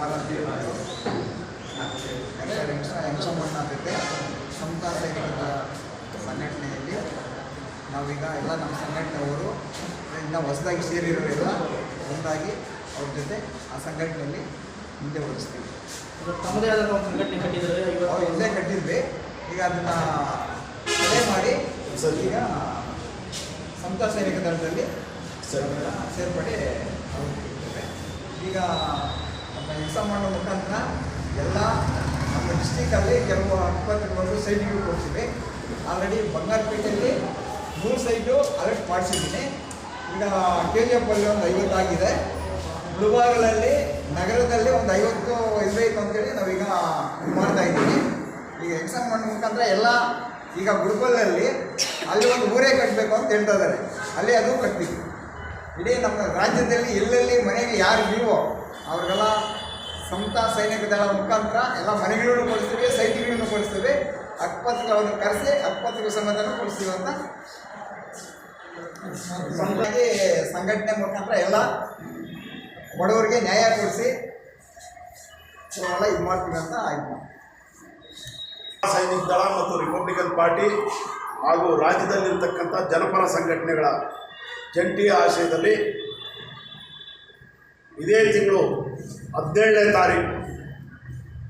ಕುಮಾರಜ್ಜಿ ಅವರು ಯಂಕ್ಷಮಣ್ಣ ಜೊತೆ ಸಮುದಾಯ ಸೈನಿಕರ ಸಂಘಟನೆಯಲ್ಲಿ ನಾವೀಗ ಎಲ್ಲ ನಮ್ಮ ಸಂಘಟನೆಯವರು ಇನ್ನು ಹೊಸದಾಗಿ ಸೇರಿರೋರೆಲ್ಲ ಒಂದಾಗಿ ಅವ್ರ ಜೊತೆ ಆ ಸಂಘಟನೆಯಲ್ಲಿ ಮುಂದೆ ಓಡಿಸ್ತೀವಿ ಇದು ತಮ್ಮದೇ ಆದ ಸಂಘಟನೆ ಕಟ್ಟಿದ್ದಾರೆ ಇವತ್ತು ಇಲ್ಲೇ ಕಟ್ಟಿದ್ವಿ ಈಗ ಅದನ್ನು ತಡೆ ಮಾಡಿ ಈಗ ಸಮತಾ ಸೈನಿಕ ದಳದಲ್ಲಿ ಸೇರ್ಪಡೆ ಈಗ ಎಕ್ಸಾಮ್ ಮಾಡೋ ಮುಖಾಂತರ ಎಲ್ಲ ನಮ್ಮ ಡಿಸ್ಟಿಕಲ್ಲಿ ಕೆಲವು ಆಸ್ಪತ್ರೆಗಳು ಸೈಟ್ಗಳು ಕೊಡ್ತೀವಿ. ಆಲ್ರೆಡಿ ಬಂಗಾರಪೇಟೆಯಲ್ಲಿ ಮೂರು ಸೈಟು ಅಲರ್ಟ್ ಮಾಡಿಸಿದ್ದೀನಿ. ಈಗ ಕೆ ಜಿ ಎಫಲ್ಲಿ ಒಂದು ಐವತ್ತಾಗಿದೆ ಮುಳುಬಾಗಲಲ್ಲಿ ನಗರದಲ್ಲಿ ಒಂದು ಐವತ್ತು ಇರಬೇಕು ಅಂತೇಳಿ ನಾವೀಗ ಇದು ಮಾಡ್ತಾ ಇದ್ದೀವಿ. ಈಗ ಎಕ್ಸಾಮ್ ಮಾಡೋ ಮುಖಾಂತರ ಎಲ್ಲ ಈಗ ಗುರುಕುಲಲ್ಲಿ ಅಲ್ಲಿ ಒಂದು ಊರೇ ಕಟ್ಟಬೇಕು ಅಂತ ಹೇಳ್ತಾ ಇದ್ದಾರೆ. ಅಲ್ಲಿ ಅದು ಕಟ್ತೀವಿ. ಇಡೀ ನಮ್ಮ ರಾಜ್ಯದಲ್ಲಿ ಎಲ್ಲೆಲ್ಲಿ ಮನೆಯಲ್ಲಿ ಯಾರು ಇಲ್ವೋ ಅವ್ರಿಗೆಲ್ಲ ಸಮತಾ ಸೈನಿಕ ದಳ ಮುಖಾಂತರ ಎಲ್ಲ ಮನೆಗಳನ್ನು ಕೊಡಿಸ್ತೀವಿ ಸೈನಿಕಗಳನ್ನು ಕೊಡಿಸ್ತೀವಿ. ಅಕ್ಪತ್ರಗಳನ್ನು ಕರೆಸಿ ಅಕ್ಕಪತ್ರ ಸಮೇತನೂ ಕೊಡಿಸ್ತೀವಿ ಅಂತ. ಸಂಘಟನೆ ಸಂಘಟನೆ ಮುಖಾಂತರ ಎಲ್ಲ ಬಡವರಿಗೆ ನ್ಯಾಯ ಕೊಡಿಸಿ ಎಲ್ಲ ಇದು ಮಾಡ್ತೀವಿ ಅಂತ ಆಯ್ತು. ಸೈನಿಕ ದಳ ಮತ್ತು ರಿಪಬ್ಲಿಕನ್ ಪಾರ್ಟಿ ಹಾಗೂ ರಾಜ್ಯದಲ್ಲಿರ್ತಕ್ಕಂಥ ಜನಪರ ಸಂಘಟನೆಗಳ ಜಂಟಿ ಆಶಯದಲ್ಲಿ ಇದೇ ತಿಂಗಳು ಹದಿನೇಳನೇ ತಾರೀಕು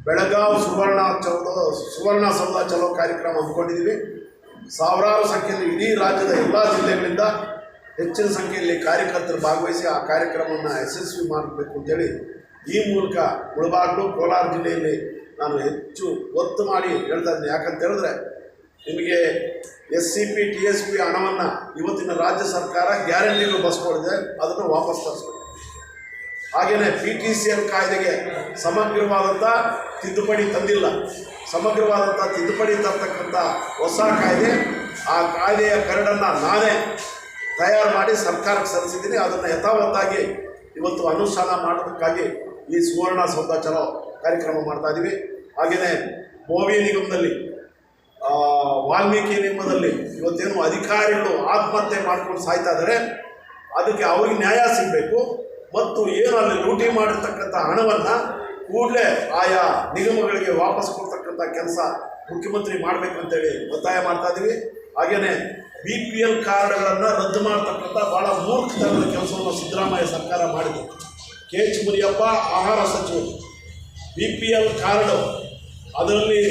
ಬೆಳಗಾವಿ ಸುವರ್ಣ ಚಲೋ ಸುವರ್ಣ ಸೌಧ ಚಲೋ ಕಾರ್ಯಕ್ರಮ ಹಮ್ಮಿಕೊಂಡಿದ್ದೀವಿ. ಸಾವಿರಾರು ಸಂಖ್ಯೆಯಲ್ಲಿ ಇಡೀ ರಾಜ್ಯದ ಎಲ್ಲ ಜಿಲ್ಲೆಗಳಿಂದ ಹೆಚ್ಚಿನ ಸಂಖ್ಯೆಯಲ್ಲಿ ಕಾರ್ಯಕರ್ತರು ಭಾಗವಹಿಸಿ ಆ ಕಾರ್ಯಕ್ರಮವನ್ನು ಯಶಸ್ವಿ ಮಾಡಬೇಕು ಅಂತೇಳಿ ಈ ಮೂಲಕ ಮುಳಬಾಗ್ಲು, ಕೋಲಾರ ಜಿಲ್ಲೆಯಲ್ಲಿ ನಾನು ಹೆಚ್ಚು ಒತ್ತು ಮಾಡಿ ಹೇಳ್ತಾ ಇದ್ದೀನಿ. ಯಾಕಂತ ಹೇಳಿದ್ರೆ ನಿಮಗೆ S C P, T S P ಹಣವನ್ನು ಇವತ್ತಿನ ರಾಜ್ಯ ಸರ್ಕಾರ ಗ್ಯಾರಂಟಿಗಳು ಬಸ್ಕೊಡಿದೆ ಅದನ್ನು ವಾಪಸ್ ತರಿಸ್ಬೇಕು ಹಾಗೆಯೇ ಪಿ ಟಿ ಸಿ ಎಲ್ ಕಾಯ್ದೆಗೆ ಸಮಗ್ರವಾದಂಥ ತಿದ್ದುಪಡಿ ತಂದಿಲ್ಲ. ಸಮಗ್ರವಾದಂಥ ತಿದ್ದುಪಡಿ ತರ್ತಕ್ಕಂಥ ಹೊಸ ಕಾಯ್ದೆ. ಆ ಕಾಯ್ದೆಯ ಕರಡನ್ನು ನಾನೇ ತಯಾರು ಮಾಡಿ ಸರ್ಕಾರಕ್ಕೆ ಸಲ್ಲಿಸಿದ್ದೀನಿ. ಅದನ್ನು ಯಥಾವತ್ತಾಗಿ ಇವತ್ತು ಅನುಷ್ಠಾನ ಮಾಡೋದಕ್ಕಾಗಿ ಈ ಸುವರ್ಣ ಸೌಧ ಚಲೋ ಕಾರ್ಯಕ್ರಮ ಮಾಡ್ತಾ ಇದ್ದೀವಿ ಹಾಗೆಯೇ ಬೋವಿ ನಿಗಮದಲ್ಲಿ ವಾಲ್ಮೀಕಿ ನಿಗಮದಲ್ಲಿ ಇವತ್ತೇನು ಅಧಿಕಾರಿಗಳು ಆತ್ಮಹತ್ಯೆ ಮಾಡ್ಕೊಂಡು ಸಾಯ್ತಾ ಇದ್ದಾರೆ ಅದಕ್ಕೆ ಅವ್ರಿಗೆ ನ್ಯಾಯ ಸಿಗಬೇಕು. ಮತ್ತು ಏನು ಅಲ್ಲಿ ಲೂಟಿ ಮಾಡಿರ್ತಕ್ಕಂಥ ಹಣವನ್ನು ಕೂಡಲೇ ಆಯಾ ನಿಗಮಗಳಿಗೆ ವಾಪಸ್ ಕೊಡ್ತಕ್ಕಂಥ ಕೆಲಸ ಮುಖ್ಯಮಂತ್ರಿ ಮಾಡಬೇಕಂತೇಳಿ ಒತ್ತಾಯ ಮಾಡ್ತಾ ಇದ್ದೀವಿ ಹಾಗೆಯೇ ಬಿ ಪಿ ಎಲ್ ಕಾರ್ಡ್ಗಳನ್ನು ರದ್ದು ಮಾಡ್ತಕ್ಕಂಥ ಭಾಳ ಮೂರ್ಖತನದ ಕೆಲಸವನ್ನು ಸಿದ್ದರಾಮಯ್ಯ ಸರ್ಕಾರ ಮಾಡಿದೆ. ಕೆ ಎಚ್ ಮುನಿಯಪ್ಪ, ಆಹಾರ ಸಚಿವರು. ಬಿ ಪಿ ಎಲ್ ಕಾರ್ಡು, ಅದರಲ್ಲಿ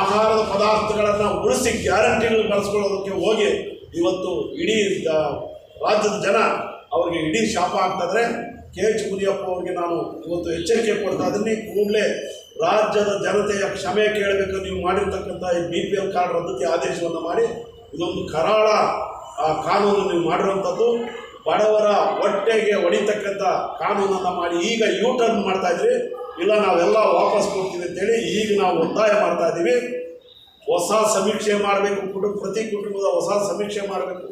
ಆಹಾರದ ಪದಾರ್ಥಗಳನ್ನು ಉಳಿಸಿ ಗ್ಯಾರಂಟಿಗಳು ಬಳಸ್ಕೊಳ್ಳೋದಕ್ಕೆ ಹೋಗಿ ಇವತ್ತು ಇಡೀ ರಾಜ್ಯದ ಜನ ಅವರಿಗೆ ಇಡೀ ಶಾಪ ಆಗ್ತಾಯಿದ್ರೆ ಕೆ ಎಚ್ ಮುನಿಯಪ್ಪ ಅವ್ರಿಗೆ ನಾನು ಇವತ್ತು ಎಚ್ಚರಿಕೆ ಕೊಡ್ತಾ ಇದ್ದೀನಿ. ಕೂಡಲೇ ರಾಜ್ಯದ ಜನತೆಯ ಕ್ಷಮೆ ಕೇಳಬೇಕು. ನೀವು ಮಾಡಿರ್ತಕ್ಕಂಥ ಈ ಬಿ ಪಿ ಎಲ್ ಕಾರ್ಡ್ ರದ್ದತಿ ಆದೇಶವನ್ನು ಮಾಡಿ ಇದೊಂದು ಕರಾಳ ಆ, ಕಾನೂನು ನೀವು ಮಾಡಿರುವಂಥದ್ದು. ಬಡವರ ಹೊಟ್ಟೆಗೆ ಹೊಡಿತಕ್ಕಂಥ ಕಾನೂನನ್ನು ಮಾಡಿ ಈಗ ಯೂ ಟರ್ನ್ ಮಾಡ್ತಾ ಇದ್ರಿ. ಇಲ್ಲ ನಾವೆಲ್ಲ ವಾಪಸ್ ಕೊಡ್ತೀವಿ ಅಂತೇಳಿ ಈಗ ನಾವು ಒತ್ತಾಯ ಮಾಡ್ತಾ ಇದ್ದೀವಿ. ಹೊಸ ಸಮೀಕ್ಷೆ ಮಾಡಬೇಕು. ಕುಟುಂಬ ಪ್ರತಿ ಕುಟುಂಬದ ಹೊಸ ಸಮೀಕ್ಷೆ ಮಾಡಬೇಕು.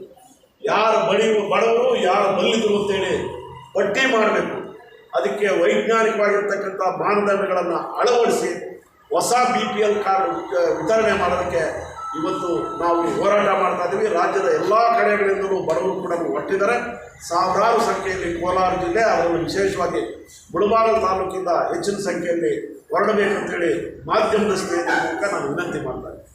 ಯಾರು ಬಡಿ ಬಡವರು ಯಾರು ಬಲ್ಲಿದ್ರು ಅಂತೇಳಿ ಪಟ್ಟಿ ಮಾಡಬೇಕು. ಅದಕ್ಕೆ ವೈಜ್ಞಾನಿಕವಾಗಿರ್ತಕ್ಕಂಥ ಮಾನದಂಡಗಳನ್ನು ಅಳವಡಿಸಿ ಹೊಸ ಬಿ ಪಿ ಎಲ್ ಕಾರ್ಡ್ ವಿತರಣೆ ಮಾಡೋದಕ್ಕೆ ಇವತ್ತು ನಾವು ಹೋರಾಟ ಮಾಡ್ತಾ ಇದ್ದೀವಿ ರಾಜ್ಯದ ಎಲ್ಲ ಕಡೆಗಳಿಂದಲೂ ಬಡವರು ಕೂಡ ಒಟ್ಟಿದ್ದಾರೆ ಸಾವಿರಾರು ಸಂಖ್ಯೆಯಲ್ಲಿ ಕೋಲಾರ ಜಿಲ್ಲೆ, ಅದರಲ್ಲೂ ವಿಶೇಷವಾಗಿ ಮುಳಬಾಗಲು ತಾಲೂಕಿಂದ ಹೆಚ್ಚಿನ ಸಂಖ್ಯೆಯಲ್ಲಿ ಹೊರಡಬೇಕಂತೇಳಿ ಮಾಧ್ಯಮದ ಸ್ನೇಹಿತರ ಮೂಲಕ ನಾನು ವಿನಂತಿ ಮಾಡ್ತಾ ಇದ್ದೀನಿ.